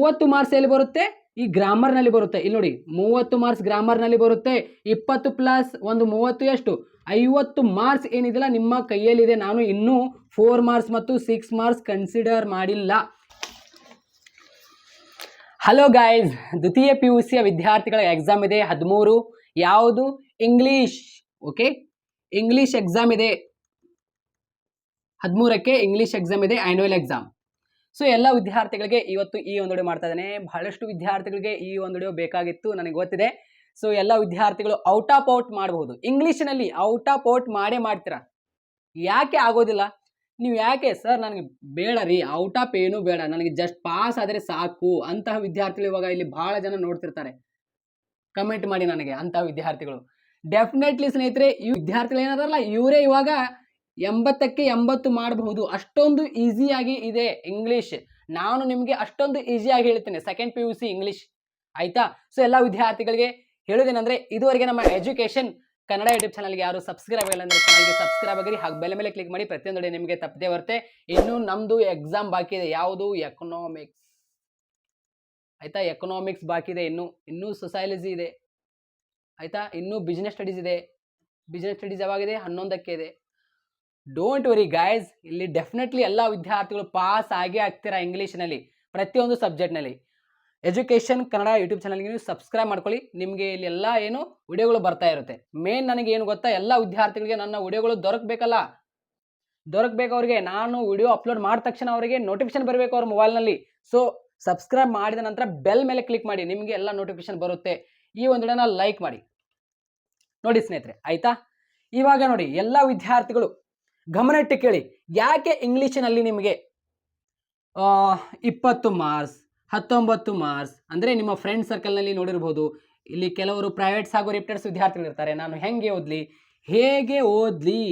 ಮೂವತ್ತು ಮಾರ್ಕ್ಸ್ ಎಲ್ಲಿ ಬರುತ್ತೆ? ಈ ಗ್ರಾಮರ್ನಲ್ಲಿ ಬರುತ್ತೆ. ಇಲ್ಲಿ ನೋಡಿ, ಮೂವತ್ತು ಮಾರ್ಕ್ಸ್ ಗ್ರಾಮರ್ನಲ್ಲಿ ಬರುತ್ತೆ. ಇಪ್ಪತ್ತು ಪ್ಲಸ್ ಒಂದು ಮೂವತ್ತು ಎಷ್ಟು? ಐವತ್ತು ಮಾರ್ಕ್ಸ್ ಏನಿದೆಯಲ್ಲ, ನಿಮ್ಮ ಕೈಯಲ್ಲಿದೆ. ನಾನು ಇನ್ನೂ ಫೋರ್ ಮಾರ್ಕ್ಸ್ ಮತ್ತು ಸಿಕ್ಸ್ ಮಾರ್ಕ್ಸ್ ಕನ್ಸಿಡರ್ ಮಾಡಿಲ್ಲ. ಹಲೋ ಗಾಯ್ಸ್ ದ್ವಿತೀಯ ಪಿ ಯು ಸಿಯ ವಿದ್ಯಾರ್ಥಿಗಳ ಎಕ್ಸಾಮ್ ಇದೆ, ಹದಿಮೂರು. ಯಾವುದು? ಇಂಗ್ಲೀಷ್ ಓಕೆ ಇಂಗ್ಲೀಷ್ ಎಕ್ಸಾಮ್ ಇದೆ. ಹದಿಮೂರಕ್ಕೆ ಇಂಗ್ಲೀಷ್ ಎಕ್ಸಾಮ್ ಇದೆ ಆ್ಯನ್ಯುವಲ್ ಎಕ್ಸಾಮ್ ಸೊ ಎಲ್ಲ ವಿದ್ಯಾರ್ಥಿಗಳಿಗೆ ಇವತ್ತು ಈ ಒಂದು ವಿಡಿಯೋ ಮಾಡ್ತಾ ಇದ್ದೇನೆ. ಬಹಳಷ್ಟು ವಿದ್ಯಾರ್ಥಿಗಳಿಗೆ ಈ ಒಂದು ವಿಡಿಯೋ ಬೇಕಾಗಿತ್ತು, ನನಗೆ ಗೊತ್ತಿದೆ. ಸೊ ಎಲ್ಲ ವಿದ್ಯಾರ್ಥಿಗಳು ಔಟ್ ಆಫ್ ಔಟ್ ಮಾಡಬಹುದು. ಇಂಗ್ಲೀಷಿನಲ್ಲಿ ಔಟ್ ಆಫ್ ಔಟ್ ಮಾಡೇ ಮಾಡ್ತೀರಾ? ಯಾಕೆ ಆಗೋದಿಲ್ಲ? ನೀವು ಯಾಕೆ? ಸರ್, ನನಗೆ ಬೇಡ ರೀ, ಔಟ್ ಆಫ್ ಏನು ಬೇಡ. ನನಗೆ ಜಸ್ಟ್ ಪಾಸ್ ಆದರೆ ಸಾಕು. ಅಂತಹ ವಿದ್ಯಾರ್ಥಿಗಳು ಇವಾಗ ಇಲ್ಲಿ ಬಹಳ ಜನ ನೋಡ್ತಿರ್ತಾರೆ. ಕಮೆಂಟ್ ಮಾಡಿ ನನಗೆ ಅಂತಹ ವಿದ್ಯಾರ್ಥಿಗಳು. ಡೆಫಿನೆಟ್ಲಿ ಸ್ನೇಹಿತರೆ, ಈ ವಿದ್ಯಾರ್ಥಿಗಳು ಏನಾದಾರಲ್ಲ, ಇವರೇ ಇವಾಗ ಎಂಬತ್ತಕ್ಕೆ ಎಂಬತ್ತು ಮಾಡಬಹುದು. ಅಷ್ಟೊಂದು ಈಸಿಯಾಗಿ ಇದೆ ಇಂಗ್ಲೀಷ್ ನಾನು ನಿಮಗೆ ಅಷ್ಟೊಂದು ಈಸಿಯಾಗಿ ಹೇಳ್ತೇನೆ. Second P U C English ಆಯಿತಾ? ಸೊ ಎಲ್ಲ ವಿದ್ಯಾರ್ಥಿಗಳಿಗೆ ಹೇಳೋದೇನೆಂದರೆ ಇದುವರೆಗೆ ನಮ್ಮ ಎಜುಕೇಶನ್ ಕನ್ನಡ ಯೂಟ್ಯೂಬ್ ಚಾನಲ್ಗೆ ಯಾರು ಸಬ್ಸ್ಕ್ರೈಬ್ ಆಗಿಲ್ಲ ಅಂದ್ರೆ ಚಾನಲ್ಗೆ ಸಬ್ಸ್ಕ್ರೈಬ್ ಆಗಿರಿ. ಹಾಗೆ ಬೆಲೆ ಮೇಲೆ ಕ್ಲಿಕ್ ಮಾಡಿ. ಪ್ರತಿಯೊಂದು day ನಿಮಗೆ ತಪ್ಪದೇ ಬರುತ್ತೆ. ಇನ್ನು ನಮ್ಮದು ಎಕ್ಸಾಮ್ ಬಾಕಿ ಇದೆ. ಯಾವುದು? ಎಕನಾಮಿಕ್ಸ್ ಆಯಿತಾ? ಎಕನಾಮಿಕ್ಸ್ ಬಾಕಿ ಇದೆ. ಇನ್ನು, ಇನ್ನೂ ಸೊಸೈಲಜಿ ಇದೆ. ಆಯಿತಾ? ಇನ್ನೂ ಬಿಸ್ನೆಸ್ ಸ್ಟಡೀಸ್ ಇದೆ. ಬಿಸ್ನೆಸ್ ಸ್ಟಡೀಸ್ ಯಾವಾಗಿದೆ? ಹನ್ನೊಂದಕ್ಕೆ ಇದೆ. ಡೋಂಟ್ ವರಿ ಗಾಯ್ಸ್ ಇಲ್ಲಿ ಡೆಫಿನೆಟ್ಲಿ ಎಲ್ಲ ವಿದ್ಯಾರ್ಥಿಗಳು ಪಾಸ್ ಆಗೇ ಆಗ್ತೀರಾ ಇಂಗ್ಲೀಷ್ನಲ್ಲಿ ಪ್ರತಿಯೊಂದು ಸಬ್ಜೆಕ್ಟ್ನಲ್ಲಿ ಎಜುಕೇಷನ್ ಕನ್ನಡ ಯೂಟ್ಯೂಬ್ ಚಾನಲ್ಗೆ ನೀವು ಸಬ್ಸ್ಕ್ರೈಬ್ ಮಾಡ್ಕೊಳ್ಳಿ. ನಿಮಗೆ ಇಲ್ಲಿ ಎಲ್ಲ ಏನು ವಿಡಿಯೋಗಳು ಬರ್ತಾ ಇರುತ್ತೆ. ಮೇನ್ ನನಗೆ ಏನು ಗೊತ್ತಾ, ಎಲ್ಲ ವಿದ್ಯಾರ್ಥಿಗಳಿಗೆ ನನ್ನ ವಿಡಿಯೋಗಳು ದೊರಕಬೇಕಲ್ಲ? ದೊರಕಬೇಕು ಅವರಿಗೆ ನಾನು ವಿಡಿಯೋ ಅಪ್ಲೋಡ್ ಮಾಡಿದ ತಕ್ಷಣ ಅವರಿಗೆ ನೋಟಿಫಿಕೇಶನ್ ಬರಬೇಕು ಅವ್ರ ಮೊಬೈಲ್ನಲ್ಲಿ ಸೊ ಸಬ್ಸ್ಕ್ರೈಬ್ ಮಾಡಿದ ನಂತರ ಬೆಲ್ ಮೇಲೆ ಕ್ಲಿಕ್ ಮಾಡಿ. ನಿಮಗೆ ಎಲ್ಲ ನೋಟಿಫಿಕೇಶನ್ ಬರುತ್ತೆ. ಈ ಒಂದು ಲೈಕ್ ಮಾಡಿ. ನೋಡಿ ಸ್ನೇಹಿತರೆ, ಆಯಿತಾ? ಇವಾಗ ನೋಡಿ, ಎಲ್ಲ ವಿದ್ಯಾರ್ಥಿಗಳು ಗಮನಿಟ್ಟು ಕೇಳಿ. ಯಾಕೆ ಇಂಗ್ಲೀಷಿನಲ್ಲಿ ನಿಮಗೆ ಇಪ್ಪತ್ತು ಮಾರ್ಕ್ಸ್, ಹತ್ತೊಂಬತ್ತು ಮಾರ್ಕ್ಸ್, ಅಂದರೆ ನಿಮ್ಮ ಫ್ರೆಂಡ್ ಸರ್ಕಲ್ನಲ್ಲಿ ನೋಡಿರ್ಬೋದು, ಇಲ್ಲಿ ಕೆಲವರು ಪ್ರೈವೇಟ್ಸ್ ಹಾಗೂ ರಿಪ್ಟರ್ಸ್ ವಿದ್ಯಾರ್ಥಿಗಳು ಇರ್ತಾರೆ. ನಾನು ಹೆಂಗೆ ಓದಲಿ? ಹೇಗೆ ಓದಲಿ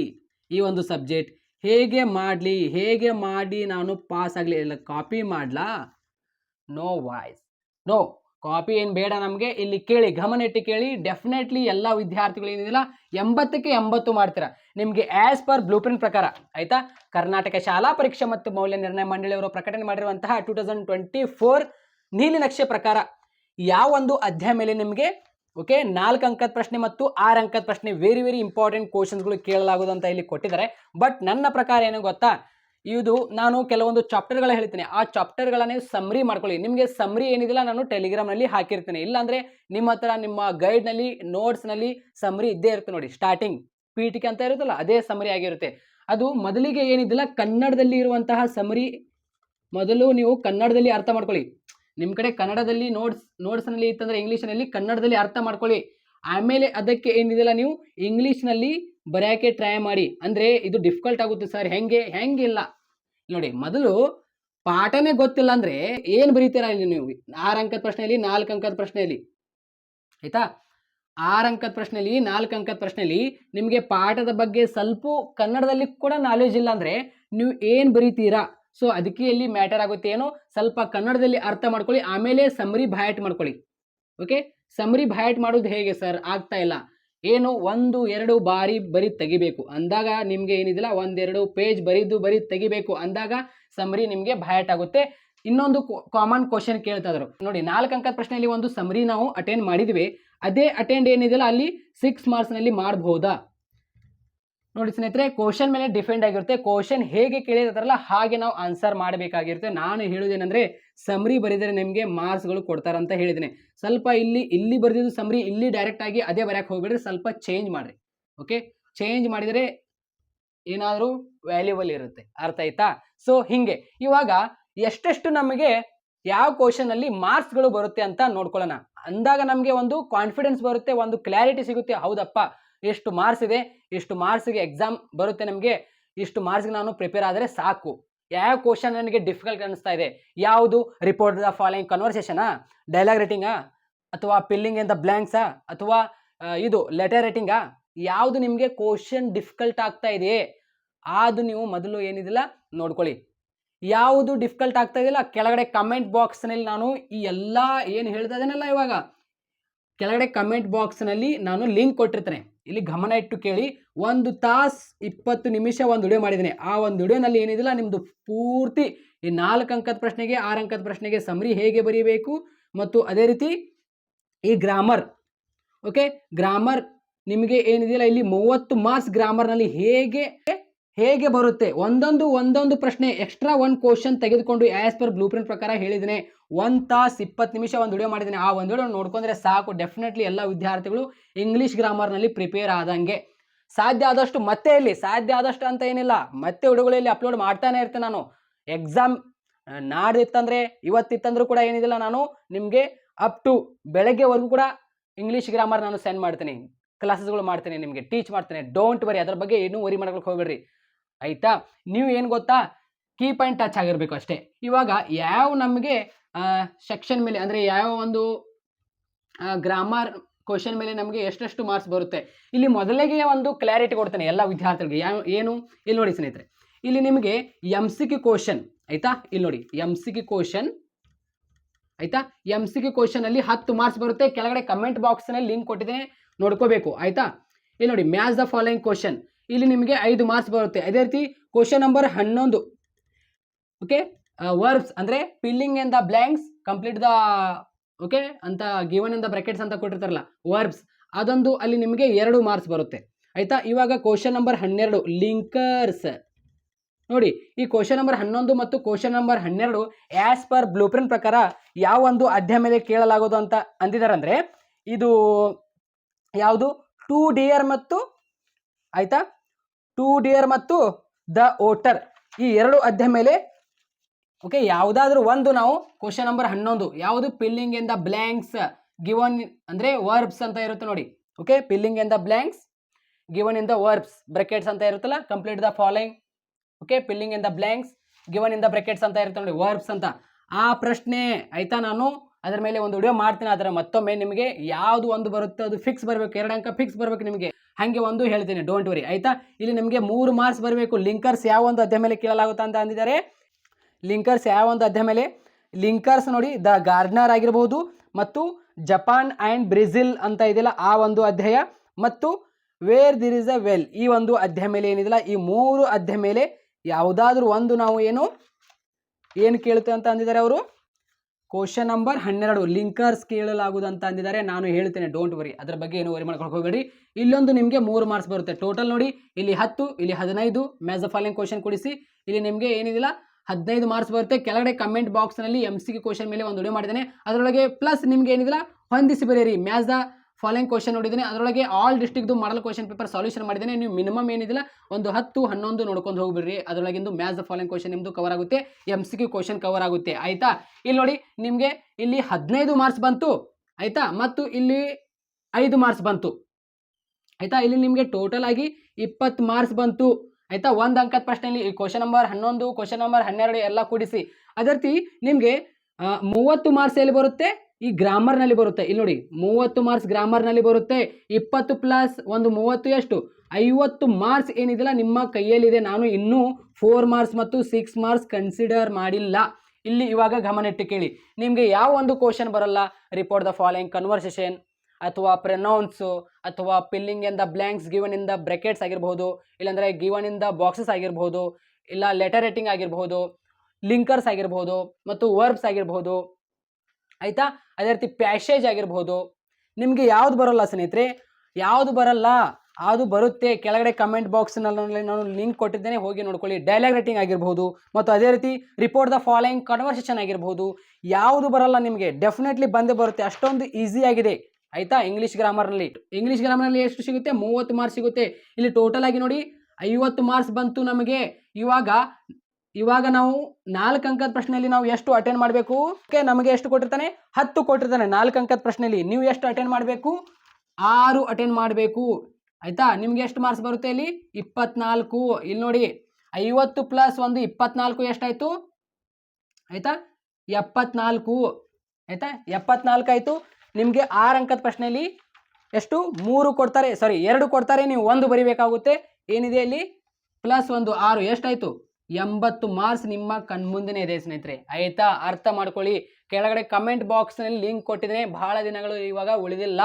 ಈ ಒಂದು ಸಬ್ಜೆಕ್ಟ್ ಹೇಗೆ ಮಾಡಲಿ? ಹೇಗೆ ಮಾಡಿ ನಾನು ಪಾಸ್ ಆಗಲಿ? ಇಲ್ಲ ಕಾಪಿ ಮಾಡಲಾ? ನೋ ವಾಯ್ಸ್ ನೋ ಕಾಪಿ ಏನು ಬೇಡ ನಮಗೆ, ಇಲ್ಲಿ ಕೇಳಿ ಗಮನ ಇಟ್ಟು ಕೇಳಿ ಡೆಫಿನೆಟ್ಲಿ ಎಲ್ಲ ವಿದ್ಯಾರ್ಥಿಗಳು ಏನಿದಿಲ್ಲ, ಎಂಬತ್ತಕ್ಕೆ ಎಂಬತ್ತು ಮಾಡ್ತೀರಾ. ನಿಮಗೆ ಆ್ಯಸ್ ಪರ್ ಬ್ಲೂ ಪ್ರಿಂಟ್ ಪ್ರಕಾರ, ಆಯಿತಾ? ಕರ್ನಾಟಕ ಶಾಲಾ ಪರೀಕ್ಷೆ ಮತ್ತು ಮೌಲ್ಯ ನಿರ್ಣಯ ಮಂಡಳಿಯವರು ಪ್ರಕಟಣೆ ಮಾಡಿರುವಂತಹ ಟೂ ತೌಸಂಡ್ ಟ್ವೆಂಟಿ ಫೋರ್ ನೀಲಿ ನಕ್ಷೆ ಪ್ರಕಾರ, ಯಾವ ಒಂದು ಅಧ್ಯಾಯ ಮೇಲೆ ನಿಮಗೆ ಓಕೆ ನಾಲ್ಕು ಅಂಕದ ಪ್ರಶ್ನೆ ಮತ್ತು ಆರು ಅಂಕದ ಪ್ರಶ್ನೆ ವೆರಿ ವೆರಿ ಇಂಪಾರ್ಟೆಂಟ್ ಕ್ವಶನ್ಸ್ಗಳು ಕೇಳಲಾಗುವುದು ಅಂತ ಇಲ್ಲಿ ಕೊಟ್ಟಿದ್ದಾರೆ. ಬಟ್ ನನ್ನ ಪ್ರಕಾರ ಏನು ಗೊತ್ತಾ? ಇದು ನಾನು ಕೆಲವೊಂದು ಚಾಪ್ಟರ್ಗಳ ಹೇಳ್ತೀನಿ. ಆ ಚಾಪ್ಟರ್ಗಳನ್ನೇ ಸಮ್ರಿ ಮಾಡ್ಕೊಳ್ಳಿ. ನಿಮಗೆ ಸಮ್ರಿ ಏನಿದಿಲ್ಲ ನಾನು ಟೆಲಿಗ್ರಾಮ್ನಲ್ಲಿ ಹಾಕಿರ್ತೀನಿ. ಇಲ್ಲಾಂದರೆ ನಿಮ್ಮ ಹತ್ರ ನಿಮ್ಮ ಗೈಡ್ನಲ್ಲಿ, ನೋಟ್ಸ್ನಲ್ಲಿ ಸಮ್ರಿ ಇದ್ದೇ ಇರುತ್ತೆ ನೋಡಿ. ಸ್ಟಾರ್ಟಿಂಗ್ ಪೀಠಿಕೆ ಅಂತ ಇರುತ್ತಲ್ಲ, ಅದೇ ಸಮ್ರಿ ಆಗಿರುತ್ತೆ. ಅದು ಮೊದಲಿಗೆ ಏನಿದಿಲ್ಲ, ಕನ್ನಡದಲ್ಲಿ ಇರುವಂತಹ ಸಮ್ರಿ ಮೊದಲು ನೀವು ಕನ್ನಡದಲ್ಲಿ ಅರ್ಥ ಮಾಡ್ಕೊಳ್ಳಿ. ನಿಮ್ಮ ಕಡೆ ಕನ್ನಡದಲ್ಲಿ ನೋಟ್ಸ್, ನೋಟ್ಸ್ನಲ್ಲಿ ಇತ್ತಂದರೆ ಇಂಗ್ಲೀಷ್ನಲ್ಲಿ ಕನ್ನಡದಲ್ಲಿ ಅರ್ಥ ಮಾಡ್ಕೊಳ್ಳಿ. ಆಮೇಲೆ ಅದಕ್ಕೆ ಏನಿದೆಯಲ್ಲ ನೀವು ಇಂಗ್ಲೀಷ್ನಲ್ಲಿ ಬರೆಯೋಕ್ಕೆ ಟ್ರೈ ಮಾಡಿ. ಅಂದರೆ ಇದು ಡಿಫಿಕಲ್ಟ್ ಆಗುತ್ತೆ ಸರ್ ಹೆಂಗೆ? ಹೆಂಗಿಲ್ಲ. ನೋಡಿ, ಮೊದಲು ಪಾಠನೇ ಗೊತ್ತಿಲ್ಲ ಅಂದರೆ ಏನು ಬರೀತೀರ ಇಲ್ಲಿ ನೀವು? ಆರು ಅಂಕದ ಪ್ರಶ್ನೆಯಲ್ಲಿ, ನಾಲ್ಕು ಅಂಕದ ಪ್ರಶ್ನೆಯಲ್ಲಿ. ಆಯ್ತಾ? ಆರು ಅಂಕದ ಪ್ರಶ್ನೆಯಲ್ಲಿ, ನಾಲ್ಕು ಅಂಕದ ಪ್ರಶ್ನೆಯಲ್ಲಿ ನಿಮಗೆ ಪಾಠದ ಬಗ್ಗೆ ಸ್ವಲ್ಪ ಕನ್ನಡದಲ್ಲಿ ಕೂಡ ನಾಲೆಜ್ ಇಲ್ಲ ಅಂದರೆ ನೀವು ಏನು ಬರೀತೀರಾ? ಸೊ ಅದಕ್ಕೆ ಇಲ್ಲಿ ಮ್ಯಾಟರ್ ಆಗುತ್ತೆ ಏನೋ? ಸ್ವಲ್ಪ ಕನ್ನಡದಲ್ಲಿ ಅರ್ಥ ಮಾಡ್ಕೊಳ್ಳಿ, ಆಮೇಲೆ ಸಮರಿ ಭಯಾಟ್ ಮಾಡ್ಕೊಳ್ಳಿ. ಓಕೆ ಸಮರಿ ಭಯಾಟ್ ಮಾಡೋದು ಹೇಗೆ ಸರ್? ಆಗ್ತಾ ಇಲ್ಲ. ಏನು ಒಂದು, ಎರಡು ಬಾರಿ ಬರೀ ತೆಗಿಬೇಕು. ಅಂದಾಗ ನಿಮಗೆ ಏನಿದಿಲ್ಲ, ಒಂದೆರಡು ಪೇಜ್ ಬರೀದು ಬರೀ ತೆಗಿಬೇಕು. ಅಂದಾಗ ಸಮರಿ ನಿಮಗೆ ಭಯಾಟ್ ಆಗುತ್ತೆ. ಇನ್ನೊಂದು ಕಾಮನ್ ಕ್ವಶನ್ ಕೇಳ್ತಾ ಇದ್ರು. ನೋಡಿ, ನಾಲ್ಕು ಅಂಕದ ಪ್ರಶ್ನೆಯಲ್ಲಿ ಒಂದು ಸಮರಿ ನಾವು ಅಟೆಂಡ್ ಮಾಡಿದ್ವಿ. ಅದೇ ಅಟೆಂಡ್ ಏನಿದೆಯಲ್ಲ ಅಲ್ಲಿ ಸಿಕ್ಸ್ ಮಾರ್ಕ್ಸ್ನಲ್ಲಿ ಮಾಡಬಹುದಾ ನೋಡಿ ಸ್ನೇಹಿತರೆ ಕ್ವಶನ್ ಮೇಲೆ ಡಿಫೆಂಡ್ ಆಗಿರುತ್ತೆ. ಕ್ವಶನ್ ಹೇಗೆ ಕೇಳಿದಾರಲ್ಲ ಹಾಗೆ ನಾವು ಆನ್ಸರ್ ಮಾಡಬೇಕಾಗಿರುತ್ತೆ. ನಾನು ಹೇಳೋದೇನೆಂದ್ರೆ ಸಮರಿ ಬರೆದರೆ ನಿಮಗೆ ಮಾರ್ಕ್ಸ್ಗಳು ಕೊಡ್ತಾರಂತ ಹೇಳಿದ್ದೀನಿ. ಸ್ವಲ್ಪ ಇಲ್ಲಿ ಇಲ್ಲಿ ಬರೆದಿದ್ದು ಸಮರಿ, ಇಲ್ಲಿ ಡೈರೆಕ್ಟ್ ಆಗಿ ಅದೇ ಬರೆಯಕ್ಕೆ ಹೋಗ್ಬೇಡ್ರಿ, ಸ್ವಲ್ಪ ಚೇಂಜ್ ಮಾಡಿರಿ ಓಕೆ ಚೇಂಜ್ ಮಾಡಿದರೆ ಏನಾದರೂ ವ್ಯಾಲ್ಯೂಬಲ್ ಇರುತ್ತೆ, ಅರ್ಥ ಆಯ್ತಾ? ಸೊ ಹಿಂಗೆ, ಇವಾಗ ಎಷ್ಟೆಷ್ಟು ನಮಗೆ ಯಾವ ಕ್ವಶನಲ್ಲಿ ಮಾರ್ಕ್ಸ್ಗಳು ಬರುತ್ತೆ ಅಂತ ನೋಡ್ಕೊಳ್ಳೋಣ. ಅಂದಾಗ ನಮಗೆ ಒಂದು ಕಾನ್ಫಿಡೆನ್ಸ್ ಬರುತ್ತೆ, ಒಂದು ಕ್ಲಾರಿಟಿ ಸಿಗುತ್ತೆ, ಹೌದಪ್ಪ, ಎಷ್ಟು ಮಾರ್ಕ್ಸ್ ಇದೆ, ಎಷ್ಟು ಮಾರ್ಕ್ಸ್ಗೆ ಎಕ್ಸಾಮ್ ಬರುತ್ತೆ ನಮಗೆ, ಇಷ್ಟು ಮಾರ್ಕ್ಸ್ಗೆ ನಾನು ಪ್ರಿಪೇರ್ ಆದರೆ ಸಾಕು. ಯಾವ ಕ್ವಶನ್ ನನಗೆ ಡಿಫಿಕಲ್ಟ್ ಅನಿಸ್ತಾ ಇದೆ? ಯಾವುದು ರಿಪೋರ್ಟ್ ದ ಫಾಲೋಯಿಂಗ್ ಕನ್ವರ್ಸೇಷನಾ ಡೈಲಾಗ್ ರೈಟಿಂಗಾ ಅಥವಾ ಪಿಲ್ಲಿಂಗ್ ಇನ್ ದ ಬ್ಲ್ಯಾಂಕ್ಸಾ ಅಥವಾ ಇದು ಲೆಟರ್ ರೈಟಿಂಗಾ ಯಾವುದು ನಿಮಗೆ ಕ್ವಶನ್ ಡಿಫಿಕಲ್ಟ್ ಆಗ್ತಾ ಇದೆಯೇ? ಅದು ನೀವು ಮೊದಲು ಏನಿದಿಲ್ಲ ನೋಡ್ಕೊಳ್ಳಿ. ಯಾವುದು ಡಿಫಿಕಲ್ಟ್ ಆಗ್ತಾ ಇದೆಯಲ್ಲ, ಕೆಳಗಡೆ ಕಮೆಂಟ್ ಬಾಕ್ಸ್ನಲ್ಲಿ ನಾನು ಈ ಎಲ್ಲ ಏನು ಹೇಳ್ತಾ ಇದ್ದೇನಲ್ಲ ಇವಾಗ? ಕೆಳಗಡೆ ಕಮೆಂಟ್ ಬಾಕ್ಸ್ನಲ್ಲಿ ನಾನು ಲಿಂಕ್ ಕೊಟ್ಟಿರ್ತೇನೆ. ಇಲ್ಲಿ ಗಮನ ಇಟ್ಟು ಕೇಳಿ, ಒಂದು ತಾಸ್ ಇಪ್ಪತ್ತು ನಿಮಿಷ ಒಂದು ವಿಡಿಯೋ ಮಾಡಿದ್ದೀನಿ. ಆ ಒಂದು ವಿಡಿಯೋನಲ್ಲಿ ಏನಿದಿಲ್ಲ ನಿಮ್ಮದು ಪೂರ್ತಿ ಈ ನಾಲ್ಕು ಅಂಕದ ಪ್ರಶ್ನೆಗೆ, ಆರು ಅಂಕದ ಪ್ರಶ್ನೆಗೆ ಸಮರಿ ಹೇಗೆ ಬರೀಬೇಕು? ಮತ್ತು ಅದೇ ರೀತಿ ಈ ಗ್ರಾಮರ್ ಓಕೆ ಗ್ರಾಮರ್ ನಿಮಗೆ ಏನಿದೆಯಲ್ಲ, ಇಲ್ಲಿ ಮೂವತ್ತು ಮಾರ್ಕ್ಸ್ ಗ್ರಾಮರ್ನಲ್ಲಿ ಹೇಗೆ ಹೇಗೆ ಬರುತ್ತೆ? ಒಂದೊಂದು ಒಂದೊಂದು ಪ್ರಶ್ನೆ ಎಕ್ಸ್ಟ್ರಾ ಒಂದು ಕ್ವಶನ್ ತೆಗೆದುಕೊಂಡು ಆಸ್ ಪರ್ ಬ್ಲೂ ಪ್ರಿಂಟ್ ಪ್ರಕಾರ ಹೇಳಿದ್ದೇನೆ. ಒಂದು ತಾಸು ಇಪ್ಪತ್ತು ನಿಮಿಷ ಒಂದು ವಿಡಿಯೋ ಮಾಡಿದ್ದೀನಿ. ಆ ಒಂದು ವಿಡಿಯೋ ನೋಡ್ಕೊಂಡ್ರೆ ಸಾಕು. ಡೆಫಿನೆಟ್ಲಿ ಎಲ್ಲ ವಿದ್ಯಾರ್ಥಿಗಳು ಇಂಗ್ಲೀಷ್ ಗ್ರಾಮರ್ನಲ್ಲಿ ಪ್ರಿಪೇರ್ ಆದಂಗೆ. ಸಾಧ್ಯ ಆದಷ್ಟು ಮತ್ತೆ ಇಲ್ಲಿ ಸಾಧ್ಯ ಆದಷ್ಟು ಅಂತ ಏನಿಲ್ಲ. ಮತ್ತೆ ವಿಡಿಯೋಗಳಲ್ಲಿ ಅಪ್ಲೋಡ್ ಮಾಡ್ತಾನೆ ಇರ್ತೇನೆ ನಾನು. ಎಕ್ಸಾಮ್ ನಾಡಿತ್ತಂದ್ರೆ ಇವತ್ತಿತ್ತಂದ್ರೂ ಕೂಡ ಏನಿದಿಲ್ಲ ನಾನು. ನಿಮಗೆ ಅಪ್ ಟು ಬೆಳಗ್ಗೆವರೆಗೂ ಕೂಡ ಇಂಗ್ಲೀಷ್ ಗ್ರಾಮರ್ ನಾನು ಸೆಂಡ್ ಮಾಡ್ತೀನಿ. ಕ್ಲಾಸಸ್ಗಳು ಮಾಡ್ತೀನಿ ನಿಮಗೆ. ಟೀಚ್ ಮಾಡ್ತೇನೆ. ಡೋಂಟ್ ವರಿ ಅದ್ರ ಬಗ್ಗೆ ಏನೂ ವರಿ ಮಾಡೋಕ್ಕೆ ಹೋಗ್ಬೇಡ್ರಿ. ಆಯಿತಾ? ನೀವು ಏನು ಗೊತ್ತಾ? ಕೀ ಪಾಯಿಂಟ್ ಟಚ್ ಆಗಿರಬೇಕು ಅಷ್ಟೇ. ಇವಾಗ ಯಾವ ನಮಗೆ ಸೆಕ್ಷನ್ ಮೇಲೆ, ಅಂದರೆ ಯಾವ ಒಂದು ಗ್ರಾಮರ್ ಕ್ವಶನ್ ಮೇಲೆ ನಮಗೆ ಎಷ್ಟೆಷ್ಟು ಮಾರ್ಕ್ಸ್ ಬರುತ್ತೆ? ಇಲ್ಲಿ ಮೊದಲಿಗೆ ಒಂದು ಕ್ಲಾರಿಟಿ ಕೊಡ್ತೇನೆ ಎಲ್ಲ ವಿದ್ಯಾರ್ಥಿಗಳಿಗೆ. ಯಾವ ಏನು? ಇಲ್ಲಿ ನೋಡಿ ಸ್ನೇಹಿತರೆ. ಇಲ್ಲಿ ನಿಮಗೆ ಎಂ ಸಿ ಕ್ಯೂ ಕ್ವಶನ್ ಆಯಿತಾ? ಇಲ್ಲಿ ನೋಡಿ ಎಂ ಸಿ ಕ್ಯೂ ಕ್ವಶನ್ ಆಯಿತಾ? ಎಂ ಸಿ ಕ್ಯೂ ಕ್ವಶನಲ್ಲಿ ಹತ್ತು ಮಾರ್ಕ್ಸ್ ಬರುತ್ತೆ. ಕೆಳಗಡೆ ಕಮೆಂಟ್ ಬಾಕ್ಸ್ನಲ್ಲಿ ಲಿಂಕ್ ಕೊಟ್ಟಿದ್ದೇನೆ. ನೋಡ್ಕೋಬೇಕು, ಆಯಿತಾ? ಇಲ್ಲಿ ನೋಡಿ ಮ್ಯಾಚ್ ದ ಫಾಲೋಯಿಂಗ್ ಕ್ವಶನ್ ಇಲ್ಲಿ ನಿಮಗೆ ಐದು ಮಾರ್ಕ್ಸ್ ಬರುತ್ತೆ. ಅದೇ ರೀತಿ ಕ್ವಶನ್ ನಂಬರ್ ಹನ್ನೊಂದು. ಓಕೆ ವರ್ಬ್ಸ್ ಅಂದರೆ filling in the blanks complete the okay ಅಂತ ಗಿವನ್ ಇನ್ ದ ಬ್ರಾಕೆಟ್ಸ್ ಅಂತ ಕೊಟ್ಟಿರ್ತಾರಲ್ಲ ವರ್ಬ್ಸ್ ಅದೊಂದು ಅಲ್ಲಿ ನಿಮಗೆ ಎರಡು ಮಾರ್ಕ್ಸ್ ಬರುತ್ತೆ. ಆಯಿತಾ? ಇವಾಗ ಕ್ವಶನ್ ನಂಬರ್ ಹನ್ನೆರಡು ಲಿಂಕರ್ಸ್ ನೋಡಿ, ಈ ಕ್ವಶನ್ ನಂಬರ್ ಹನ್ನೊಂದು ಮತ್ತು ಕ್ವಶನ್ ನಂಬರ್ ಹನ್ನೆರಡು ಆ್ಯಸ್ ಪರ್ ಬ್ಲೂ ಪ್ರಿಂಟ್ ಪ್ರಕಾರ ಯಾವ ಒಂದು ಅಧ್ಯಾಯ ಮೇಲೆ ಕೇಳಲಾಗೋದು ಅಂತ ಅಂದಿದ್ದಾರೆ ಅಂದರೆ ಇದು ಯಾವುದು? ಟೂ ಡಿಯರ್ ಮತ್ತು, ಆಯಿತಾ? ಟೂ ಡಿಯರ್ ಮತ್ತು ದ ಓಟರ್. ಈ ಎರಡು ಅಧ್ಯಾಯ ಮೇಲೆ ಓಕೆ ಯಾವುದಾದ್ರೂ ಒಂದು ನಾವು ಕ್ವಶನ್ ನಂಬರ್ ಹನ್ನೊಂದು, ಯಾವುದು? Filling in the blanks given ಅಂದರೆ ವರ್ಬ್ಸ್ ಅಂತ ಇರುತ್ತೆ ನೋಡಿ. Okay filling in the blanks given in the verbs brackets ಅಂತ ಇರುತ್ತಲ್ಲ complete the following okay filling in the blanks given in the brackets ಅಂತ ಇರುತ್ತೆ ನೋಡಿ ವರ್ಬ್ಸ್ ಅಂತ. ಆ ಪ್ರಶ್ನೆ, ಆಯ್ತಾ ನಾನು? ಅದರ ಮೇಲೆ ಒಂದು ವಿಡಿಯೋ ಮಾಡ್ತೀನಿ, ಅದರ ಮತ್ತೊಮ್ಮೆ ನಿಮಗೆ ಯಾವುದು ಒಂದು ಬರುತ್ತೆ ಅದು ಫಿಕ್ಸ್ ಬರಬೇಕು, ಎರಡು ಅಂಕ ಫಿಕ್ಸ್ ಬರಬೇಕು ನಿಮಗೆ. ಹಾಗೆ ಒಂದು ಹೇಳ್ತೀನಿ ಡೋಂಟ್ ವರಿ ಆಯ್ತಾ? ಇಲ್ಲಿ ನಿಮಗೆ ಮೂರು ಮಾರ್ಕ್ಸ್ ಬರಬೇಕು. ಲಿಂಕರ್ಸ್ ಯಾವ ಒಂದು ಅಧ್ಯಾಯ ಮೇಲೆ ಕೇಳಲಾಗುತ್ತೆ ಅಂತ ಅಂದಿದ್ದಾರೆ? ಲಿಂಕರ್ಸ್ ಯಾವ ಒಂದು ಅಧ್ಯಾಯ ಮೇಲೆ? ಲಿಂಕರ್ಸ್ ನೋಡಿ, ದ ಗಾರ್ಡ್ನರ್ ಆಗಿರ್ಬೋದು ಮತ್ತು ಜಪಾನ್ ಆ್ಯಂಡ್ ಬ್ರೆಜಿಲ್ ಅಂತ ಇದೆಯಲ್ಲ, ಆ ಒಂದು ಅಧ್ಯಾಯ. ಮತ್ತು where there is a wheel ಈ ಒಂದು ಅಧ್ಯಾಯ ಮೇಲೆ ಏನಿದೆಯಲ್ಲ, ಈ ಮೂರು ಅಧ್ಯಾಯ ಮೇಲೆ ಯಾವುದಾದ್ರೂ ಒಂದು ನಾವು ಏನು ಏನು ಕೇಳುತ್ತೆ ಅಂತ ಅಂದಿದ್ದಾರೆ ಅವರು? ಕ್ವಶನ್ ನಂಬರ್ ಹನ್ನೆರಡು. ಲಿಂಕರ್ಸ್ ಕೇಳಲಾಗುವುದು ಅಂತ ಅಂದಿದ್ದಾರೆ. ನಾನು ಹೇಳ್ತೇನೆ ಡೋಂಟ್ ವರಿ ಅದರ ಬಗ್ಗೆ ಏನು ವರಿ ಮಾಡ್ಕೊಂಡು ಹೋಗಬೇಡಿ ಇಲ್ಲೊಂದು ನಿಮಗೆ ಮೂರು ಮಾರ್ಕ್ಸ್ ಬರುತ್ತೆ. ಟೋಟಲ್ ನೋಡಿ, ಇಲ್ಲಿ ಹತ್ತು, ಇಲ್ಲಿ ಹದಿನೈದು ಮ್ಯಾಸ್ ದ ಫಾಲೋಯಿಂಗ್ ಕ್ವಶನ್ ಕೊಡಿಸಿ. ಇಲ್ಲಿ ನಿಮಗೆ ಏನಿದಿಲ್ಲ, ಹದಿನೈದು ಮಾರ್ಕ್ಸ್ ಬರುತ್ತೆ. ಕೆಳಗಡೆ ಕಮೆಂಟ್ ಬಾಕ್ಸ್ನಲ್ಲಿ ಎಂ ಸಿ ಕ್ವಶನ್ ಮೇಲೆ ಒಂದು ವಿಡಿಯೋ ಮಾಡಿದ್ದೇನೆ. ಅದರೊಳಗೆ ಪ್ಲಸ್ ನಿಮಗೆ ಏನಿದಿಲ್ಲ, ಹೊಂದಿಸಿ ಬರೀರಿ ಮ್ಯಾಚ್ ದ ಫಾಲೋಯಿಂಗ್ ಕ್ವಶನ್ ನೋಡಿದ್ದೀನಿ. ಅದರೊಳಗೆ ಆಲ್ ಡಿಸ್ಟಿಕ್ದು ಮಾಡಲ್ ಕ್ವಶನ್ ಪೇಪರ್ ಸಾಲ್ಯೂಷನ್ ಮಾಡಿದ್ದೇನೆ. ನೀವು ಮಿನಿಮಮ್ ಏನಿದಿಲ್ಲ, ಒಂದು ಹತ್ತು, ಹನ್ನೊಂದು ನೋಡ್ಕೊಂಡು ಹೋಗ್ಬಿಡ್ರಿ. ಅದರೊಳಗಿಂದು ಮ್ಯಾಸ್ ಫಾಲೋಯಿಂಗ್ ಕ್ವಶನ್ ನಿಮ್ಮದು ಕವರ್ ಆಗುತ್ತೆ. M C Q question cover ಆಗುತ್ತೆ. ಆಯಿತಾ? ಇಲ್ಲಿ ನೋಡಿ, ನಿಮಗೆ ಇಲ್ಲಿ ಹದಿನೈದು ಮಾರ್ಕ್ಸ್ ಬಂತು. ಆಯಿತಾ? ಮತ್ತು ಇಲ್ಲಿ ಐದು ಮಾರ್ಕ್ಸ್ ಬಂತು. ಆಯಿತಾ? ಇಲ್ಲಿ ನಿಮಗೆ ಟೋಟಲ್ ಆಗಿ ಇಪ್ಪತ್ತು ಮಾರ್ಕ್ಸ್ ಬಂತು. ಆಯಿತಾ? ಒಂದು ಅಂಕದ ಪ್ರಶ್ನೆಯಲ್ಲಿ ಕ್ವಶನ್ ನಂಬರ್ ಹನ್ನೊಂದು ಕ್ವಶನ್ ನಂಬರ್ ಹನ್ನೆರಡು ಎಲ್ಲ ಕೂಡಿಸಿ. ಅದೇ ರೀತಿ ನಿಮಗೆ ಮೂವತ್ತು ಮಾರ್ಕ್ಸ್ ಎಲ್ಲಿ ಬರುತ್ತೆ? ಈ ಗ್ರಾಮರ್ನಲ್ಲಿ ಬರುತ್ತೆ. ಇಲ್ಲಿ ನೋಡಿ, ಮೂವತ್ತು ಮಾರ್ಕ್ಸ್ ಗ್ರಾಮರ್ನಲ್ಲಿ ಬರುತ್ತೆ. ಇಪ್ಪತ್ತು ಪ್ಲಸ್ ಒಂದು ಮೂವತ್ತು ಎಷ್ಟು? ಐವತ್ತು ಮಾರ್ಕ್ಸ್ ಏನಿದೆಯಲ್ಲ, ನಿಮ್ಮ ಕೈಯಲ್ಲಿದೆ. ನಾನು ಇನ್ನೂ ಫೋರ್ ಮಾರ್ಕ್ಸ್ ಮತ್ತು ಸಿಕ್ಸ್ ಮಾರ್ಕ್ಸ್ ಕನ್ಸಿಡರ್ ಮಾಡಿಲ್ಲ. ಇಲ್ಲಿ ಇವಾಗ ಗಮನಿಟ್ಟು ಕೇಳಿ. ನಿಮಗೆ ಯಾವ ಒಂದು ಕ್ವಶನ್ ಬರಲ್ಲ? ರಿಪೋರ್ಟ್ ದ ಫಾಲೋಯಿಂಗ್ ಕನ್ವರ್ಸೇಷನ್ ಅಥವಾ ಪ್ರೊನೌನ್ಸು ಅಥವಾ filling in the blanks given in the brackets ಆಗಿರ್ಬೋದು ಇಲ್ಲಾಂದರೆ ಗಿವನ್ ಇನ್ ಬಾಕ್ಸಸ್ ಆಗಿರ್ಬೋದು ಇಲ್ಲ ಲೆಟರ್ ರೈಟಿಂಗ್ ಆಗಿರ್ಬೋದು ಲಿಂಕರ್ಸ್ ಆಗಿರ್ಬೋದು ಮತ್ತು ವರ್ಬ್ಸ್ ಆಗಿರ್ಬೋದು ಆಯಿತಾ? ಅದೇ ರೀತಿ ಪ್ಯಾಶೇಜ್ ಆಗಿರ್ಬೋದು. ನಿಮಗೆ ಯಾವುದು ಬರೋಲ್ಲ ಸ್ನೇಹಿತರೆ? ಯಾವುದು ಬರಲ್ಲ? ಅದು ಬರುತ್ತೆ. ಕೆಳಗಡೆ ಕಮೆಂಟ್ ಬಾಕ್ಸ್ನಲ್ಲಿ ನಾನು ಲಿಂಕ್ ಕೊಟ್ಟಿದ್ದೇನೆ. ಹೋಗಿ ನೋಡ್ಕೊಳ್ಳಿ. ಡೈಲಾಗ್ ರೈಟಿಂಗ್ ಆಗಿರ್ಬೋದು. ಮತ್ತು ಅದೇ ರೀತಿ ರಿಪೋರ್ಟ್ ದ ಫಾಲೋಯಿಂಗ್ ಕನ್ವರ್ಸೇಷನ್ ಆಗಿರ್ಬೋದು. ಯಾವುದು ಬರಲ್ಲ ನಿಮಗೆ? ಡೆಫಿನೆಟ್ಲಿ ಬಂದೇ ಬರುತ್ತೆ. ಅಷ್ಟೊಂದು ಈಸಿ ಆಗಿದೆ. ಆಯಿತಾ? ಇಂಗ್ಲೀಷ್ ಗ್ರಾಮರ್ನಲ್ಲಿ ಇಂಗ್ಲೀಷ್ ಗ್ರಾಮರ್ನಲ್ಲಿ ಎಷ್ಟು ಸಿಗುತ್ತೆ? ಮೂವತ್ತು ಮಾರ್ಕ್ಸ್ ಸಿಗುತ್ತೆ. ಇಲ್ಲಿ ಟೋಟಲ್ ಆಗಿ ನೋಡಿ, ಐವತ್ತು ಮಾರ್ಕ್ಸ್ ಬಂತು ನಮಗೆ. ಇವಾಗ ಇವಾಗ ನಾವು ನಾಲ್ಕು ಅಂಕದ ಪ್ರಶ್ನೆಯಲ್ಲಿ ನಾವು ಎಷ್ಟು ಅಟೆಂಡ್ ಮಾಡಬೇಕು? ನಮಗೆ ಎಷ್ಟು ಕೊಟ್ಟಿರ್ತಾನೆ? ಹತ್ತು ಕೊಟ್ಟಿರ್ತಾನೆ ನಾಲ್ಕು ಅಂಕದ ಪ್ರಶ್ನೆಯಲ್ಲಿ. ನೀವು ಎಷ್ಟು ಅಟೆಂಡ್ ಮಾಡಬೇಕು? ಆರು ಅಟೆಂಡ್ ಮಾಡಬೇಕು. ಆಯಿತಾ? ನಿಮ್ಗೆ ಎಷ್ಟು ಮಾರ್ಕ್ಸ್ ಬರುತ್ತೆ ಇಲ್ಲಿ? ಇಪ್ಪತ್ನಾಲ್ಕು. ಇಲ್ಲಿ ನೋಡಿ, ಐವತ್ತು ಪ್ಲಸ್ ಒಂದು, ಇಪ್ಪತ್ನಾಲ್ಕು ಎಷ್ಟಾಯಿತು? ಆಯಿತಾ? ಎಪ್ಪತ್ನಾಲ್ಕು. ಆಯಿತಾ? ಎಪ್ಪತ್ನಾಲ್ಕು ಆಯಿತು. ನಿಮಗೆ ಆರು ಅಂಕದ ಪ್ರಶ್ನೆಯಲ್ಲಿ ಎಷ್ಟು? ಮೂರು ಕೊಡ್ತಾರೆ. ಸಾರಿ, ಎರಡು ಕೊಡ್ತಾರೆ. ನೀವು ಒಂದು ಬರಿಬೇಕಾಗುತ್ತೆ. ಏನಿದೆ ಇಲ್ಲಿ? ಪ್ಲಸ್ ಒಂದು, ಆರು. ಎಷ್ಟಾಯಿತು? ಎಂಬತ್ತು ಮಾರ್ಕ್ಸ್ ನಿಮ್ಮ ಕಣ್ಮುಂದೆನೇ ಇದೆ ಸ್ನೇಹಿತರೆ. ಆಯಿತಾ? ಅರ್ಥ ಮಾಡ್ಕೊಳ್ಳಿ. ಕೆಳಗಡೆ ಕಮೆಂಟ್ ಬಾಕ್ಸ್ನಲ್ಲಿ ಲಿಂಕ್ ಕೊಟ್ಟಿದ್ದೇನೆ ಬಹಳ ದಿನಗಳು ಇವಾಗ ಉಳಿದಿಲ್ಲ.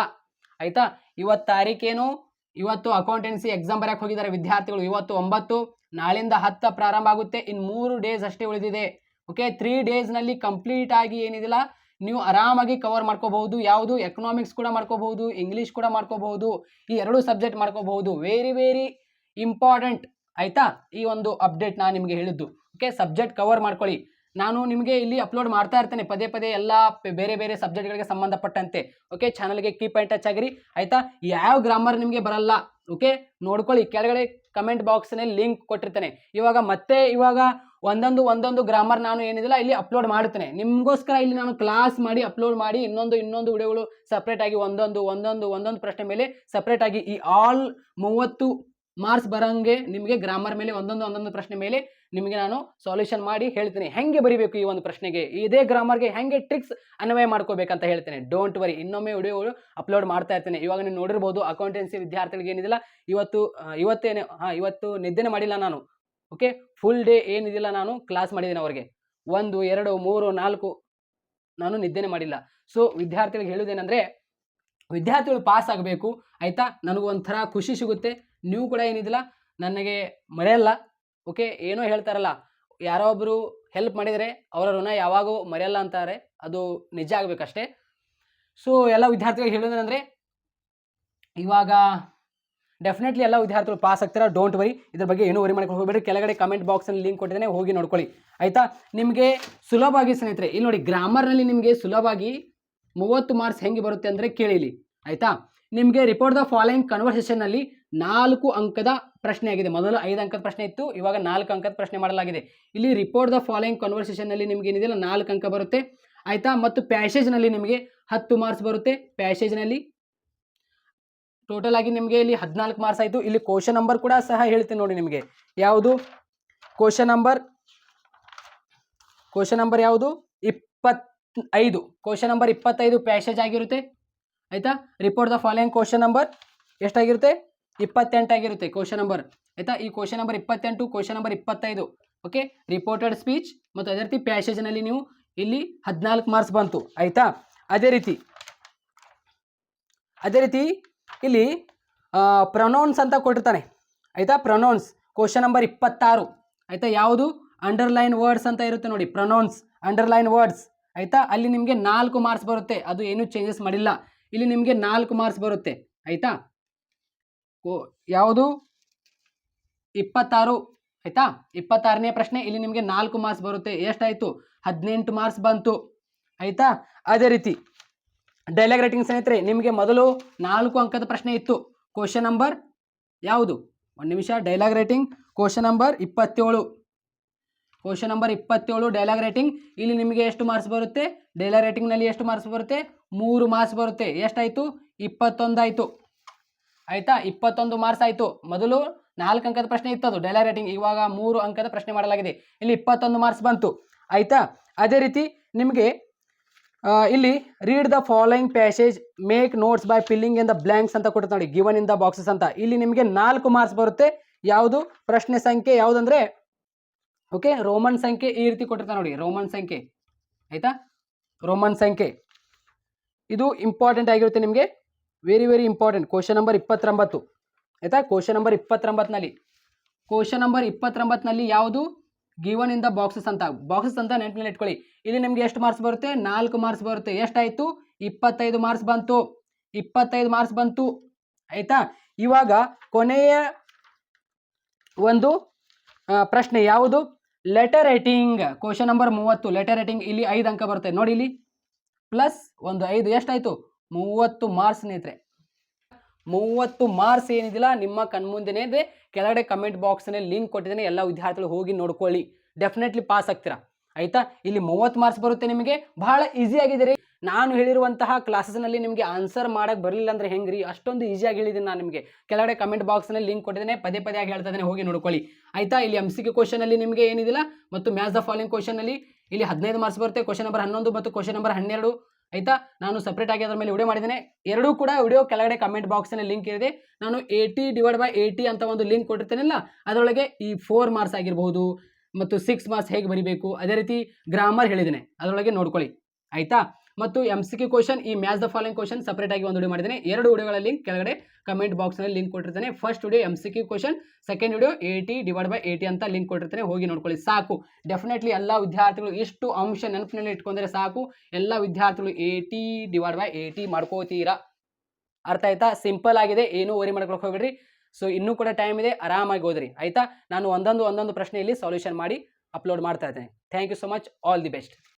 ಆಯಿತಾ? ಇವತ್ತು ತಾರೀಕೇನು? ಇವತ್ತು ಅಕೌಂಟೆನ್ಸಿ ಎಕ್ಸಾಮ್ ಬರಕ್ಕೆ ಹೋಗಿದ್ದಾರೆ ವಿದ್ಯಾರ್ಥಿಗಳು. ಇವತ್ತು ಒಂಬತ್ತು, ನಾಳಿಂದ ಹತ್ತ ಪ್ರಾರಂಭ ಆಗುತ್ತೆ. ಇನ್ನು ಮೂರು ಡೇಸ್ ಅಷ್ಟೇ ಉಳಿದಿದೆ. ಓಕೆ ತ್ರೀ ಡೇಸ್ನಲ್ಲಿ ಕಂಪ್ಲೀಟ್ ಆಗಿ ಏನಿದಿಲ್ಲ? ನೀವು ಆರಾಮಾಗಿ ಕವರ್ ಮಾಡ್ಕೋಬಹುದು. ಯಾವುದು? ಎಕನಾಮಿಕ್ಸ್ ಕೂಡ ಮಾಡ್ಕೋಬಹುದು ಇಂಗ್ಲೀಷ್ ಕೂಡ ಮಾಡ್ಕೋಬಹುದು. ಈ ಎರಡು ಸಬ್ಜೆಕ್ಟ್ ಮಾಡ್ಕೋಬಹುದು. ವೆರಿ ವೆರಿ ಇಂಪಾರ್ಟೆಂಟ್ ಆಯ್ತಾ? ಈ ಒಂದು ಅಪ್ಡೇಟ್ ನಾನು ನಿಮಗೆ ಹೇಳಿದ್ದು. ಓಕೆ ಸಬ್ಜೆಕ್ಟ್ ಕವರ್ ಮಾಡ್ಕೊಳ್ಳಿ. ನಾನು ನಿಮಗೆ ಇಲ್ಲಿ ಅಪ್ಲೋಡ್ ಮಾಡ್ತಾ ಇರ್ತೇನೆ. ಪದೇ ಪದೇ ಎಲ್ಲ ಬೇರೆ ಬೇರೆ ಸಬ್ಜೆಕ್ಟ್ಗಳಿಗೆ ಸಂಬಂಧಪಟ್ಟಂತೆ. ಓಕೆ ಚಾನಲ್ಗೆ ಕೀಪ್ ಆ್ಯಂಡ್ ಟಚ್ ಆಗಿರಿ. ಆಯಿತಾ? ಯಾವ ಗ್ರಾಮರ್ ನಿಮಗೆ ಬರಲ್ಲ. ಓಕೆ ನೋಡ್ಕೊಳ್ಳಿ. ಕೆಳಗಡೆ ಕಮೆಂಟ್ ಬಾಕ್ಸ್ನಲ್ಲಿ ಲಿಂಕ್ ಕೊಟ್ಟಿರ್ತೇನೆ. ಇವಾಗ ಮತ್ತೆ ಇವಾಗ ಒಂದೊಂದು ಒಂದೊಂದು ಗ್ರಾಮರ್ ನಾನು ಏನಿದಿಲ್ಲ, ಇಲ್ಲಿ ಅಪ್ಲೋಡ್ ಮಾಡುತ್ತೇನೆ. ನಿಮಗೋಸ್ಕರ ಇಲ್ಲಿ ನಾನು ಕ್ಲಾಸ್ ಮಾಡಿ ಅಪ್ಲೋಡ್ ಮಾಡಿ, ಇನ್ನೊಂದು ಇನ್ನೊಂದು ವಿಡಿಯೋಗಳು ಸಪ್ರೇಟಾಗಿ ಒಂದೊಂದು ಒಂದೊಂದು ಒಂದೊಂದು ಪ್ರಶ್ನೆ ಮೇಲೆ ಸಪ್ರೇಟಾಗಿ ಈ ಆಲ್ ಮೂವತ್ತು ಮಾರ್ಕ್ಸ್ ಬರೋಂಗೆ ನಿಮಗೆ ಗ್ರಾಮರ್ ಮೇಲೆ ಒಂದೊಂದು ಒಂದೊಂದು ಪ್ರಶ್ನೆ ಮೇಲೆ ನಿಮಗೆ ನಾನು ಸಾಲ್ಯೂಷನ್ ಮಾಡಿ ಹೇಳ್ತೀನಿ. ಹೆಂಗೆ ಬರಿಬೇಕು ಈ ಒಂದು ಪ್ರಶ್ನೆಗೆ? ಇದೇ ಗ್ರಾಮರ್ಗೆ ಹೆಂಗೆ ಟ್ರಿಕ್ಸ್ ಅನ್ವಯ ಮಾಡ್ಕೋಬೇಕಂತ ಹೇಳ್ತೇನೆ. ಡೋಂಟ್ ವರಿ ಇನ್ನೊಮ್ಮೆ ವಿಡಿಯೋ ಅಪ್ಲೋಡ್ ಮಾಡ್ತಾ ಇರ್ತೇನೆ. ಇವಾಗ ನೀವು ನೋಡಿರ್ಬೋದು ಅಕೌಂಟೆನ್ಸಿ ವಿದ್ಯಾರ್ಥಿಗಳಿಗೆ ಏನಿದಿಲ್ಲ, ಇವತ್ತು ಇವತ್ತೇನು ಹಾಂ, ಇವತ್ತು ನಿದ್ದೆನೇ ಮಾಡಿಲ್ಲ ನಾನು. ಓಕೆ ಫುಲ್ ಡೇ ಏನಿದಿಲ್ಲ ನಾನು ಕ್ಲಾಸ್ ಮಾಡಿದ್ದೀನಿ ಅವರಿಗೆ. ಒಂದು, ಎರಡು, ಮೂರು, ನಾಲ್ಕು ನಾನು ನಿದ್ದೆನೇ ಮಾಡಿಲ್ಲ. ಸೊ ವಿದ್ಯಾರ್ಥಿಗಳಿಗೆ ಹೇಳೋದೇನೆಂದರೆ ವಿದ್ಯಾರ್ಥಿಗಳು ಪಾಸ್ ಆಗಬೇಕು, ಆಯಿತಾ? ನನಗೂ ಒಂಥರ ಖುಷಿ ಸಿಗುತ್ತೆ. ನೀವು ಕೂಡ ಏನಿದಿಲ್ಲ, ನನಗೆ ಮರೆಯಲ್ಲ ಓಕೆ ಏನೋ ಹೇಳ್ತಾರಲ್ಲ, ಯಾರೋ ಒಬ್ಬರು ಹೆಲ್ಪ್ ಮಾಡಿದರೆ ಅವರ ಋಣ ಯಾವಾಗೂ ಮರೆಯಲ್ಲ ಅಂತಾರೆ, ಅದು ನಿಜ ಆಗಬೇಕಷ್ಟೇ. ಸೊ ಎಲ್ಲ ವಿದ್ಯಾರ್ಥಿಗಳಿಗೆ ಹೇಳೋದೇನೆಂದರೆ, ಇವಾಗ ಡೆಫಿನೆಟ್ಲಿ ಎಲ್ಲ ವಿದ್ಯಾರ್ಥಿಗಳು ಪಾಸ್ ಆಗ್ತಾರೆ? ಡೋಂಟ್ ವರಿ ಇದ್ರ ಬಗ್ಗೆ ಏನೂ ವರಿ ಮಾಡ್ಕೊಂಡು ಹೋಗ್ಬೇಡಿ. ಕೆಳಗಡೆ ಕಮೆಂಟ್ ಬಾಕ್ಸಲ್ಲಿ ಲಿಂಕ್ ಕೊಟ್ಟಿದ್ದೇನೆ, ಹೋಗಿ ನೋಡ್ಕೊಳ್ಳಿ. ಆಯಿತಾ? ನಿಮಗೆ ಸುಲಭವಾಗಿ ಸ್ನೇಹಿತರೆ, ಇಲ್ಲಿ ನೋಡಿ ಗ್ರಾಮರ್ನಲ್ಲಿ ನಿಮಗೆ ಸುಲಭವಾಗಿ ಮೂವತ್ತು ಮಾರ್ಕ್ಸ್ ಹೆಂಗೆ ಬರುತ್ತೆ ಅಂದರೆ ಕೇಳಿಲಿ. ಆಯಿತಾ? ನಿಮಗೆ ರಿಪೋರ್ಟ್ ದ ಫಾಲೋಯಿಂಗ್ ಕನ್ವರ್ಸೇಷನ್ನಲ್ಲಿ ನಾಲ್ಕು ಅಂಕದ ಪ್ರಶ್ನೆ ಆಗಿದೆ. ಮೊದಲು ಐದು ಅಂಕದ ಪ್ರಶ್ನೆ ಇತ್ತು, ಇವಾಗ ನಾಲ್ಕು ಅಂಕದ ಪ್ರಶ್ನೆ ಮಾಡಲಾಗಿದೆ. ಇಲ್ಲಿ ರಿಪೋರ್ಟ್ ದ ಫಾಲೋಯಿಂಗ್ ಕನ್ವರ್ಸೇಷನ್ನಲ್ಲಿ ನಿಮಗೆ ಏನಿದೆಯಲ್ಲ, ನಾಲ್ಕು ಅಂಕ ಬರುತ್ತೆ. ಆಯಿತಾ? ಮತ್ತು ಪ್ಯಾಸೇಜ್ನಲ್ಲಿ ನಿಮಗೆ ಹತ್ತು ಮಾರ್ಕ್ಸ್ ಬರುತ್ತೆ. ಪ್ಯಾಸೇಜ್ನಲ್ಲಿ ಟೋಟಲ್ ಆಗಿ ನಿಮಗೆ ಇಲ್ಲಿ ಹದಿನಾಲ್ಕು ಮಾರ್ಕ್ಸ್ ಆಯಿತು. ಇಲ್ಲಿ ಕ್ವಶನ್ ನಂಬರ್ ಕೂಡ ಸಹ ಹೇಳ್ತೀನಿ ನೋಡಿ ನಿಮಗೆ. ಯಾವುದು? ಕ್ವಶನ್ ನಂಬರ್ ಕ್ವಶನ್ ನಂಬರ್ ಯಾವುದು? ಇಪ್ಪತ್ತೈದು. ಕ್ವಶನ್ ನಂಬರ್ ಇಪ್ಪತ್ತೈದು ಪ್ಯಾಸೇಜ್ ಆಗಿರುತ್ತೆ. ಆಯಿತಾ? Report the following question number ಎಷ್ಟಾಗಿರುತ್ತೆ? ಇಪ್ಪತ್ತೆಂಟಾಗಿರುತ್ತೆ ಕ್ವಶನ್ ನಂಬರ್ ಆಯಿತಾ? ಈ ಕ್ವಶನ್ ನಂಬರ್ ಇಪ್ಪತ್ತೆಂಟು ಕ್ವಶನ್ ನಂಬರ್ ಇಪ್ಪತ್ತೈದು. ಓಕೆ ರಿಪೋರ್ಟೆಡ್ ಸ್ಪೀಚ್ ಮತ್ತು ಅದೇ ರೀತಿ ಪ್ಯಾಸೇಜ್ನಲ್ಲಿ ನೀವು ಇಲ್ಲಿ ಹದಿನಾಲ್ಕು ಮಾರ್ಕ್ಸ್ ಬಂತು. ಆಯಿತಾ? ಅದೇ ರೀತಿ. ಅದೇ ರೀತಿ ಇಲ್ಲಿ ಪ್ರೊನೌನ್ಸ್ ಅಂತ ಕೊಟ್ಟಿರ್ತಾನೆ. ಆಯಿತಾ? ಪ್ರೊನೌನ್ಸ್ ಕ್ವಶನ್ ನಂಬರ್ ಇಪ್ಪತ್ತಾರು. ಆಯಿತಾ? ಯಾವುದು? ಅಂಡರ್ಲೈನ್ ವರ್ಡ್ಸ್ ಅಂತ ಇರುತ್ತೆ ನೋಡಿ. ಪ್ರೊನೌನ್ಸ್ ಅಂಡರ್ಲೈನ್ ವರ್ಡ್ಸ್ ಆಯಿತಾ? ಅಲ್ಲಿ ನಿಮಗೆ ನಾಲ್ಕು ಮಾರ್ಕ್ಸ್ ಬರುತ್ತೆ. ಅದು ಏನೂ ಚೇಂಜಸ್ ಮಾಡಿಲ್ಲ. ಇಲ್ಲಿ ನಿಮಗೆ ನಾಲ್ಕು ಮಾರ್ಕ್ಸ್ ಬರುತ್ತೆ. ಆಯಿತಾ? ಯಾವುದು? ಇಪ್ಪತ್ತಾರು. ಆಯಿತಾ? ಇಪ್ಪತ್ತಾರನೇ ಪ್ರಶ್ನೆ. ಇಲ್ಲಿ ನಿಮಗೆ ನಾಲ್ಕು ಮಾರ್ಕ್ಸ್ ಬರುತ್ತೆ. ಎಷ್ಟಾಯಿತು? ಹದಿನೆಂಟು ಮಾರ್ಕ್ಸ್ ಬಂತು. ಆಯಿತಾ? ಅದೇ ರೀತಿ. ಡೈಲಾಗ್ ರೈಟಿಂಗ್ ಸ್ನೇಹಿತರೆ, ನಿಮಗೆ ಮೊದಲು ನಾಲ್ಕು ಅಂಕದ ಪ್ರಶ್ನೆ ಇತ್ತು. ಕ್ವಶನ್ ನಂಬರ್ ಯಾವುದು? ಒಂದು ನಿಮಿಷ. ಡೈಲಾಗ್ ರೈಟಿಂಗ್ ಕ್ವಶನ್ ನಂಬರ್ ಇಪ್ಪತ್ತೇಳು. ಕ್ವಶನ್ ನಂಬರ್ ಇಪ್ಪತ್ತೇಳು ಡೈಲಾಗ್ ರೈಟಿಂಗ್ ಇಲ್ಲಿ ನಿಮಗೆ ಎಷ್ಟು ಮಾರ್ಕ್ಸ್ ಬರುತ್ತೆ? ಡೈಲಾಗ್ ರೈಟಿಂಗ್ನಲ್ಲಿ ಎಷ್ಟು ಮಾರ್ಕ್ಸ್ ಬರುತ್ತೆ? ಮೂರು ಮಾರ್ಕ್ಸ್ ಬರುತ್ತೆ. ಎಷ್ಟಾಯಿತು? ಇಪ್ಪತ್ತೊಂದು ಆಯಿತು? ಇಪ್ಪತ್ತೊಂದು ಮಾರ್ಕ್ಸ್ ಆಯಿತು. ಮೊದಲು ನಾಲ್ಕು ಅಂಕದ ಪ್ರಶ್ನೆ ಇತ್ತು ಅದು ರೈಟಿಂಗ್ ಇವಾಗ ಮೂರು ಅಂಕದ ಪ್ರಶ್ನೆ ಮಾಡಲಾಗಿದೆ. ಇಲ್ಲಿ ಇಪ್ಪತ್ತೊಂದು ಮಾರ್ಕ್ಸ್ ಬಂತು. ಆಯಿತಾ? ಅದೇ ರೀತಿ ನಿಮಗೆ ಇಲ್ಲಿ read the following passage make notes by filling in the blanks ಅಂತ ಕೊಡುತ್ತೆ ನೋಡಿ. ಗಿವನ್ ಇನ್ ದ ಬಾಕ್ಸಸ್ ಅಂತ. ಇಲ್ಲಿ ನಿಮಗೆ ನಾಲ್ಕು ಮಾರ್ಕ್ಸ್ ಬರುತ್ತೆ. ಯಾವುದು? ಪ್ರಶ್ನೆ ಸಂಖ್ಯೆ ಯಾವುದಂದ್ರೆ ಓಕೆ ರೋಮನ್ ಸಂಖ್ಯೆ ಈ ರೀತಿ ಕೊಟ್ಟಿರ್ತಾರೆ ನೋಡಿ. ರೋಮನ್ ಸಂಖ್ಯೆ. ಆಯಿತಾ? ರೋಮನ್ ಸಂಖ್ಯೆ. ಇದು ಇಂಪಾರ್ಟೆಂಟ್ ಆಗಿರುತ್ತೆ ನಿಮಗೆ. Very very important question number ಇಪ್ಪತ್ತೊಂಬತ್ತು. ಆಯಿತಾ? ಕ್ವಶನ್ ನಂಬರ್ ಇಪ್ಪತ್ತೊಂಬತ್ತಿನಲ್ಲಿ. ಕ್ವಶನ್ ನಂಬರ್ ಇಪ್ಪತ್ತೊಂಬತ್ತನಲ್ಲಿ ಯಾವುದು? ಗಿವನ್ ಇನ್ ದ ಬಾಕ್ಸಸ್ ಅಂತ. ಬಾಕ್ಸಸ್ ಅಂತ ನೆನಪಿನಲ್ಲಿ ಇಟ್ಕೊಳ್ಳಿ. ಇಲ್ಲಿ ನಿಮ್ಗೆ ಎಷ್ಟು ಮಾರ್ಕ್ಸ್ ಬರುತ್ತೆ? ನಾಲ್ಕು ಮಾರ್ಕ್ಸ್ ಬರುತ್ತೆ. ಎಷ್ಟಾಯಿತು? ಇಪ್ಪತ್ತೈದು ಮಾರ್ಕ್ಸ್ ಬಂತು. ಇಪ್ಪತ್ತೈದು ಮಾರ್ಕ್ಸ್ ಬಂತು. ಆಯಿತಾ? ಇವಾಗ ಕೊನೆಯ ಒಂದು ಪ್ರಶ್ನೆ ಯಾವುದು? ಲೆಟರ್ ರೈಟಿಂಗ್ ಕ್ವಶನ್ ನಂಬರ್ ಮೂವತ್ತು. ಲೆಟರ್ ರೈಟಿಂಗ್ ಇಲ್ಲಿ ಐದು ಅಂಕ ಬರುತ್ತೆ. ನೋಡಿ ಇಲ್ಲಿ. ಪ್ಲಸ್ ಒಂದು ಐದು. ಎಷ್ಟಾಯಿತು? ಮೂವತ್ತು ಮಾರ್ಕ್ಸ್ ಸ್ನೇಹಿತರೆ. ಮೂವತ್ತು ಮಾರ್ಕ್ಸ್ ಏನಿದಿಲ್ಲ, ನಿಮ್ಮ ಕಣ್ಮುಂದೆನೇ ಇದೆ. ಕೆಳಗಡೆ ಕಮೆಂಟ್ ಬಾಕ್ಸ್ನಲ್ಲಿ ಲಿಂಕ್ ಕೊಟ್ಟಿದ್ದೇನೆ, ಎಲ್ಲ ವಿದ್ಯಾರ್ಥಿಗಳು ಹೋಗಿ ನೋಡ್ಕೊಳ್ಳಿ. ಡೆಫಿನೆಟ್ಲಿ ಪಾಸ್ ಆಗ್ತೀರಾ? ಆಯಿತಾ? ಇಲ್ಲಿ ಮೂವತ್ತು ಮಾರ್ಕ್ಸ್ ಬರುತ್ತೆ ನಿಮಗೆ. ಬಹಳ ಈಸಿ ಆಗಿದೆ ರೀ ನಾನು ಹೇಳಿರುವಂತಹ ಕ್ಲಾಸಸ್ನಲ್ಲಿ ನಿಮಗೆ ಆನ್ಸರ್ ಮಾಡಕ್ಕೆ ಬರಲಿಲ್ಲ ಅಂದರೆ ಹೆಂಗೆ ರೀ ಅಷ್ಟೊಂದು ಈಸಿಯಾಗಿ ಹೇಳಿದ್ದೀನಿ ನಾನು ನಿಮಗೆ. ಕೆಳಗಡೆ ಕಮೆಂಟ್ ಬಾಕ್ಸ್ನಲ್ಲಿ ಲಿಂಕ್ ಕೊಟ್ಟಿದ್ದೇನೆ. ಪದೇ ಪದೇ ಆಗಿ ಹೇಳ್ತಾ ಇದ್ದೇನೆ, ಹೋಗಿ ನೋಡ್ಕೊಳ್ಳಿ. ಆಯಿತಾ? ಇಲ್ಲಿ ಎಂ ಸಿ ಕ್ಯೂ ಕ್ವಶನಲ್ಲಿ ನಿಮಗೆ ಏನಿದಿಲ್ಲ. ಮತ್ತು ಮ್ಯಾಥ್ಸ್ ದ ಫಾಲೋಯಿಂಗ್ ಕ್ವಶನಲ್ಲಿ ಇಲ್ಲಿ ಹದಿನೈದು ಮಾರ್ಕ್ಸ್ ಬರುತ್ತೆ. ಕ್ವಶನ್ ನಂಬರ್ ಹನ್ನೊಂದು ಮತ್ತು ಕ್ವಶನ್ ನಂಬರ್ ಹನ್ನೆರಡು. ಆಯಿತಾ? ನಾನು ಸಪ್ರೇಟ್ ಆಗಿ ಅದರ ಮೇಲೆ ವಿಡಿಯೋ ಮಾಡಿದ್ದೇನೆ. ಎರಡೂ ಕೂಡ ವಿಡಿಯೋ ಕೆಳಗಡೆ ಕಮೆಂಟ್ ಬಾಕ್ಸ್ನಲ್ಲಿ ಲಿಂಕ್ ಇದೆ. ನಾನು ಏಯ್ಟಿ ಡಿವೈಡ್ ಬೈ ಏಯ್ಟಿ ಅಂತ ಒಂದು ಲಿಂಕ್ ಕೊಟ್ಟಿರ್ತೇನೆಲ್ಲ, ಅದರೊಳಗೆ ಈ ಫೋರ್ ಮಾರ್ಕ್ಸ್ ಆಗಿರ್ಬೋದು ಮತ್ತು ಸಿಕ್ಸ್ ಮಾರ್ಕ್ಸ್ ಹೇಗೆ ಬರಿಬೇಕು, ಅದೇ ರೀತಿ ಗ್ರಾಮರ್ ಹೇಳಿದ್ದೇನೆ. ಅದರೊಳಗೆ ನೋಡ್ಕೊಳ್ಳಿ. ಆಯಿತಾ? ಮತ್ತು ಎಂ ಸಿ ಕ್ಯೂ ಕ್ವಶನ್ ಈ match the following question separate ಆಗಿ ಒಂದು ವಿಡಿಯೋ ಮಾಡಿದ್ದೇನೆ. ಎರಡು ವಿಡಿಯೋಗಳ ಲಿಂಕ್ ಕೆಳಗಡೆ ಕಮೆಂಟ್ ಬಾಕ್ಸ್ನಲ್ಲಿ link ಕೊಟ್ಟಿರ್ತೇನೆ. First video M C Q question second video eighty divide by eighty ಅಂತ ಲಿಂಕ್ ಕೊಟ್ಟಿರ್ತೇನೆ. ಹೋಗಿ ನೋಡ್ಕೊಳ್ಳಿ, ಸಾಕು. ಡೆಫಿನೆಟ್ಲಿ ಎಲ್ಲ ವಿದ್ಯಾರ್ಥಿಗಳು ಇಷ್ಟು ಅಂಶ ನೆನಪಿನಲ್ಲಿ ಇಟ್ಕೊಂಡ್ರೆ ಸಾಕು. ಎಲ್ಲ ವಿದ್ಯಾರ್ಥಿಗಳು ಏಯ್ಟಿ ಡಿವೈಡ್ ಬೈ ಏಯ್ಟಿ ಮಾಡ್ಕೋತೀರಾ? ಅರ್ಥ ಆಯ್ತಾ? ಸಿಂಪಲ್ ಆಗಿದೆ. ಏನೂ ವರಿ ಮಾಡ್ಕೊಳಕ್ಕೆ ಹೋಗ್ಬೇಡ್ರಿ. ಸೊ ಇನ್ನೂ ಕೂಡ ಟೈಮ್ ಇದೆ. ಆರಾಮಾಗಿ ಓದ್ರಿ. ಆಯ್ತಾ? ನಾನು ಒಂದೊಂದು ಒಂದೊಂದು ಪ್ರಶ್ನೆಯಲ್ಲಿ ಸಾಲ್ಯೂಷನ್ ಮಾಡಿ ಅಪ್ಲೋಡ್ ಮಾಡ್ತಾ ಇದ್ದೇನೆ. Thank you so much all the best